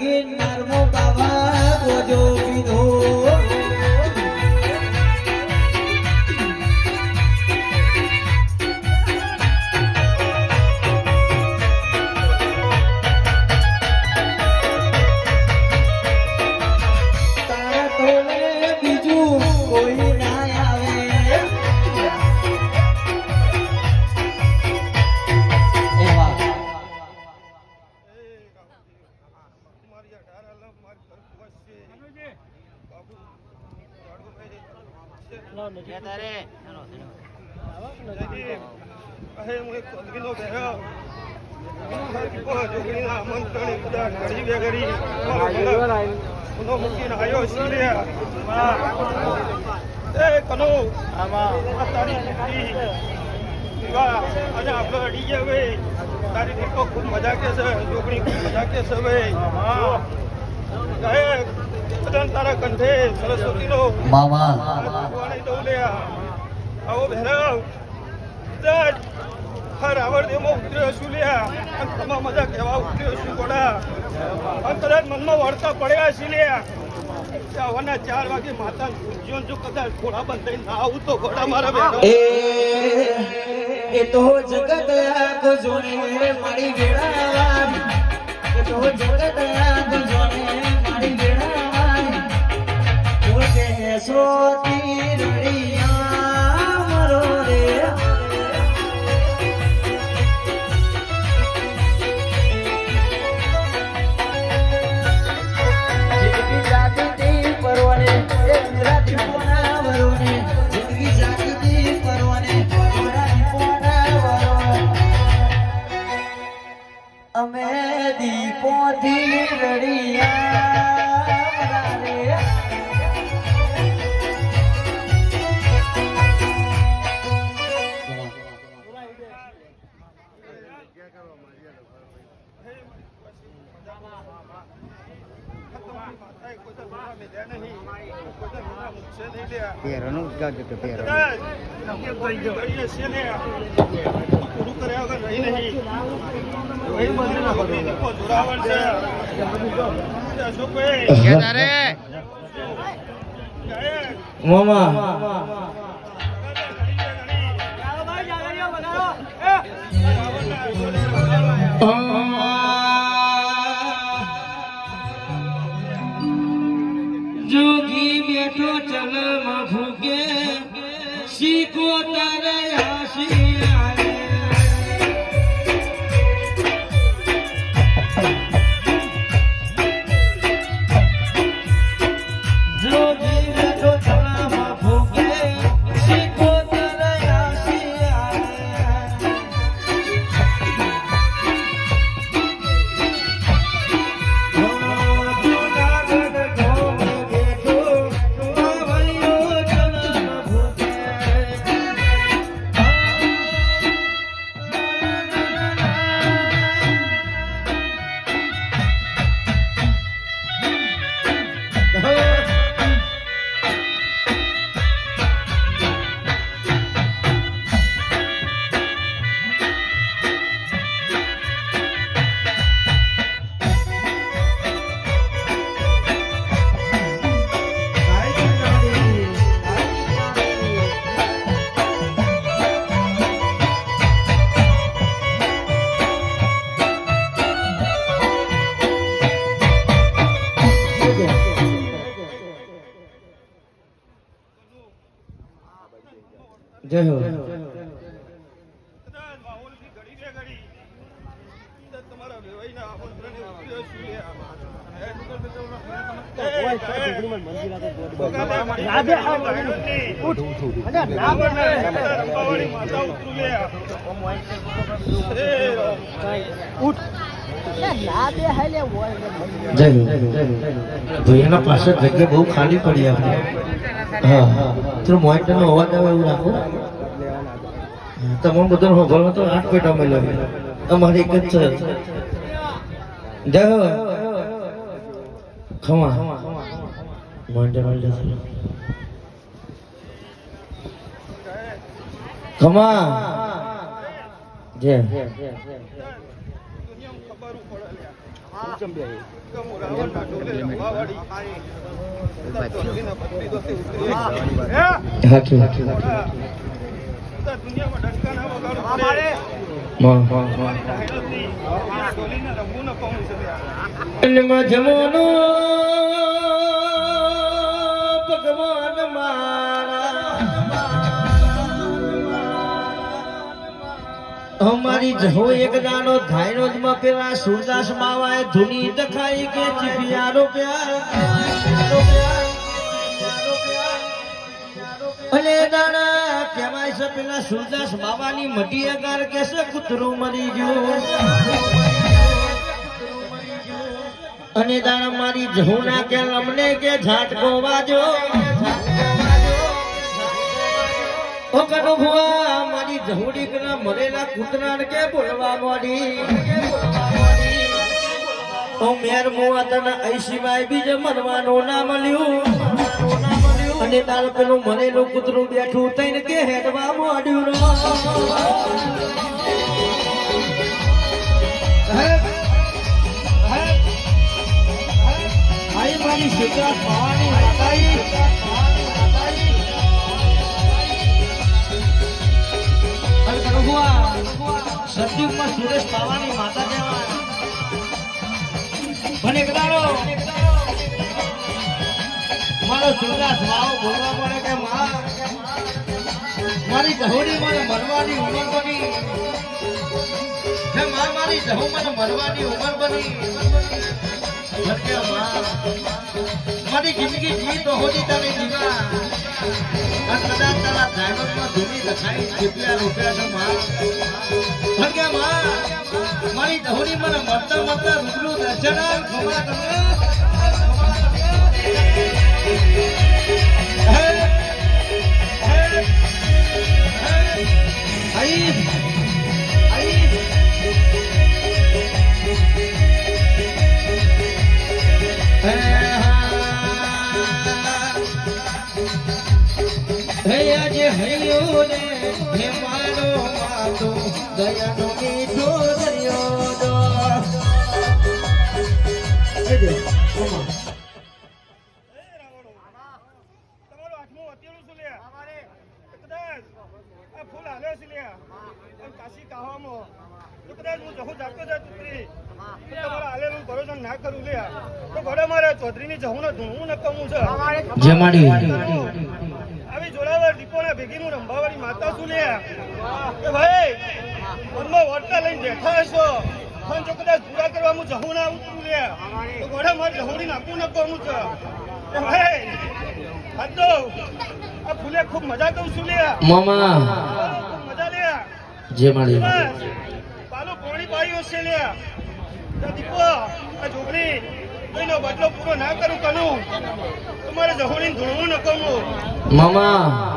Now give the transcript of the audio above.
ગિરનાર મો બાવા અને આપણે અડી ગયા હવે. તારી દીકરો ખૂબ મજા કે છે જોગણી ખૂબ મજા કે છે ભાઈ હા કહે તારા કંઠે સરસ્વતીનો મામા. ભગવાને દઉં આવો ભૈરવ. દડ હર આવડ દેમાં ઉતર્યો છું લ્યા અને તમા મજા કહેવા ઉતર્યો છું ગોડા. અને કદાચ મનમાં વળતા પડ્યા છે લ્યા સવારના ચાર વાગે માતા જો કદાચ ઘોડા બંધ થઈને ના આવું તો ઘોડા મારા ભૈરવ. એ એ તો જગત આખો એ તો જગત આખો સોતી રળિયા, મરો રે. જિંદગી જાતી તી પરવાને એ ગુજરાતી પોના વરોને. જિંદગી જાતી તી પરવાને ગુજરાતી પોના વરોને. અમે દીપોથી રે માતાએ કોઈ તો ઘોડા બેઠો ચલમાં ફૂકે શીખો તારે હાસી. જય હો. ભૈયાના પાછળ જગ્યા બહુ ખાલી પડી આપણે. હા. હા થોડું મોનિટર નો અવાજ આવે એવું રાખો. તમામ બધાને હોભળવા તો આઠ પેટા મળ્યો અમારે એક જ છે. જય હો. ખમા. ખમા. જય. દુનિયામાં ખબર દુનિયામાં ડંકાના વગાડો જમોનો ભગવાન મારા. અમારી જહો એક દાનો ધાયનો જ માં પેલા સુરદાસ માવાએ ધૂની દખાઈ કે ચીપિયારો પ્યાર. અને દાણા કહેવાય છે પેલા સુરદાસ બાબાની મટી અગાર કે છે કૂતરું મરી ગયું? અને દાણા મારી જહુના કે અમને કે ઝાટકો વાજો? ઓ કનો ભુવા મારી જહુડી કના મરેલા કૂતરાણ કે બોલવા મોડી? ઓ મેર મુવા તને સિવાય બીજે મરવાનું ના મળ્યું? અને તાર પેલું મરેલું કૂતરું બેઠું તઈને કે હેડવા મોડ્યું આઈ મારી કનુભુઆ સતયુગમાં સુરેશ પાવાની માતા કહેવાય. મને એક દાડો મારો સુરદાસ ભાવ બોલવા પડે કે મારી જહોડી મને મરવાની ઉંમર બની. હે માં, મારી જહો મને મરવાની ઉંમર બની. મારી જિંદગી જી તો હોતી તારી જીવા અને કદાચ મને કે મારી જહોડી મને મરતા મરતા રૂબરૂ દર્શન તમે છે આ ફૂલ હાલે છે લ્યા. કાશી કાવામાં. તો કદાચ હું જહું જાગતો જાય તુતરી. ના કરું લ્યા. તો ઘરે મારે ચૌધરીની જહુંને ધૂણવું નકમું છે. જમાડી જોડાવર ભેગી નું રંભાવાળી માતા શું લે? કે ભાઈ, મનમાં વળતા લઈને બેઠા હશો. પણ જો કદાચ પૂરા કરવા હું જહું ના ઉતરું લે. તો ઘરે મારે જહુંની નાખવું નકમું છે. કે ભાઈ, હતો. આ ફૂલે ખૂબ મજા કરું છું લે. મામા. મજા લે. જે બસ, પાલો પોણી પાડ્યો છે લે. દીપો, આ છોકરી કોઈનો બદલો પૂરો ના કરું કનું. તમારે જહોણી ન કરવું મામા.